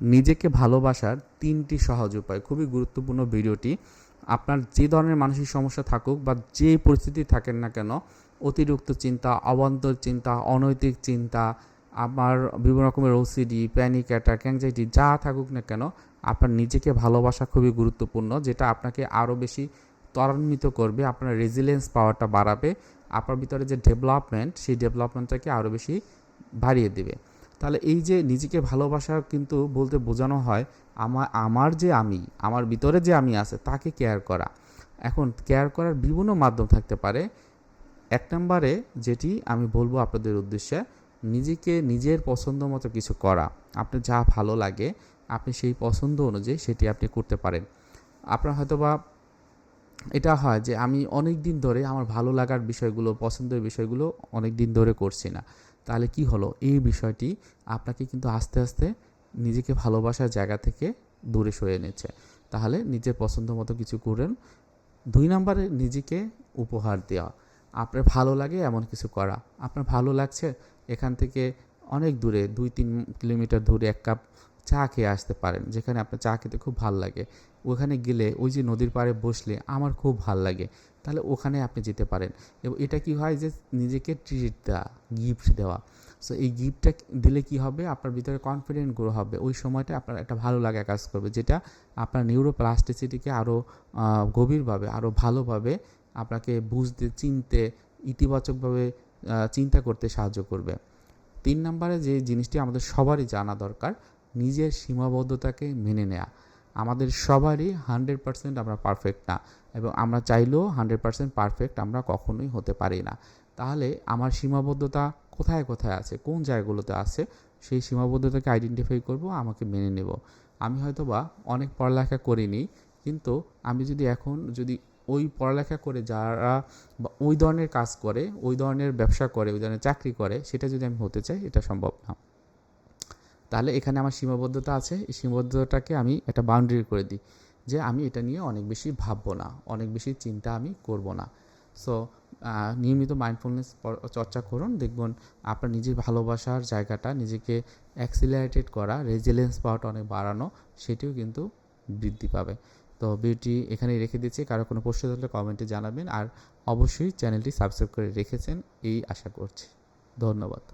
নিজেকে ভালোবাসার তিনটি সহজ উপায়। খুবই গুরুত্বপূর্ণ ভিডিওটি। আপনার যে ধরনের মানসিক সমস্যা থাকুক বা যে পরিস্থিতি থাকেন না কেন, অতিরিক্ত চিন্তা, অবান্তর চিন্তা, অনৈতিক চিন্তা আমার বিভিন্ন রকমের ওসিডি প্যানিক অ্যাটাক অ্যাংজাইটি যা থাকুক না কেন, আপনার নিজেকে ভালোবাসা খুবই গুরুত্বপূর্ণ, যেটা আপনাকে আরও বেশি ত্বরান্বিত করবে, আপনার রেজিলেন্স পাওয়ারটা বাড়াবে, আপনার ভিতরে যে ডেভেলপমেন্ট সেই ডেভেলপমেন্টটাকে আরও বেশি বাড়িয়ে দেবে। তাহলে এই যে নিজেকে ভালোবাসা কিন্তু বলতে বোঝানো হয় আমার আমার যে আমি, আমার ভিতরে যে আমি আছে, তাকে কেয়ার করা। এখন কেয়ার করার বিভিন্ন মাধ্যম থাকতে পারে। এক নম্বরে যেটি আমি বলব আপনাদের উদ্দেশ্যে, নিজেকে নিজের পছন্দ মতো কিছু করা। আপনার যা ভালো লাগে, আপনি সেই পছন্দ অনুযায়ী সেটি আপনি করতে পারেন। আপনার হয়তোবা এটা হয় যে আমি অনেক দিন ধরে আমার ভালো লাগার বিষয়গুলো, পছন্দের বিষয়গুলো অনেক দিন ধরে করছি না। তাহলে কি হলো? এই বিষয়টি আপনাকে কিন্তু আস্তে আস্তে নিজেকে ভালোবাসার জায়গা থেকে দূরে সরে এনেছে তাহলে নিজের পছন্দ মতো কিছু করেন। দুই নম্বরে নিজেকে উপহার দেওয়া। আপনার ভালো লাগে এমন কিছু করা। আপনার ভালো লাগছে, এখান থেকে অনেক দূরে, দুই, তিন কিলোমিটার দূরে এক কাপ চা খেয়ে আসতে পারেন, যেখানে আপনার চা খেতে খুব ভালো লাগে। ওখানে গেলে ওই যে নদীর পাড়ে বসলে আমার খুব ভালো লাগে। তাহলে ওখানে আপনি যেতে পারেন। এবং এটা কি হয় যে নিজেকে ট্রিট দেওয়া গিফট দেওয়া। সো এই গিফটটা দিলে কি হবে? আপনার ভিতরে কনফিডেন্ট গ্রো হবে। ওই সময়টা আপনার একটা ভালো লাগা কাজ করবে, যেটা আপনার নিউরোপ্লাস্টিসিটিকে আরও গভীরভাবে আরও ভালোভাবে আপনাকে বুঝতে, চিনতে, ইতিবাচকভাবে চিন্তা করতে সাহায্য করবে। তিন নম্বরে যে জিনিসটি আমাদের সবারই জানা দরকার নিজের সীমাবদ্ধতাকে মেনে নেয়া। আমাদের সবারই হান্ড্রেড পার্সেন্ট আমরা পারফেক্ট না এবং আমরা চাইলেও হান্ড্রেড পার্সেন্ট পারফেক্ট আমরা কখনোই হতে পারি না। তাহলে আমার সীমাবদ্ধতা কোথায় কোথায় আছে? কোন জায়গাগুলোতে আছে? সেই সীমাবদ্ধতাকে আইডেন্টিফাই করব, আমাকে মেনে নেব। আমি হয়তো বা অনেক পড়ালেখা করিনি, কিন্তু আমি যদি এখন যদি ওই পড়ালেখা করে যারা ওই ধরনের কাজ করে, ওই ধরনের ব্যবসা করে, ওই ধরনের চাকরি করে, সেটা যদি আমি হতে চাই, এটা সম্ভব না। তাহলে এখানে আমার সীমাবদ্ধতা আছে। এই সীমাবদ্ধতাকে আমি একটা বাউন্ডারি করে দিই যে আমি এটা নিয়ে অনেক বেশি ভাববো না, অনেক বেশি চিন্তা আমি করব না। সো নিয়মিত মাইন্ডফুলনেস চর্চা করুন, দেখবেন আপনার নিজের ভালোবাসার জায়গাটা, নিজেকে অ্যাক্সিলারেটেড করা রেজিলেন্স পাওয়াটা অনেক বাড়ানো, সেটিও কিন্তু বৃদ্ধি পাবে। তো ভিডিওটি এখানেই রেখে দিচ্ছি। কারও কোনো প্রশ্ন থাকলে কমেন্টে জানাবেন। আর অবশ্যই চ্যানেলটি সাবস্ক্রাইব করে রেখেছেন, এই আশা করছি। ধন্যবাদ।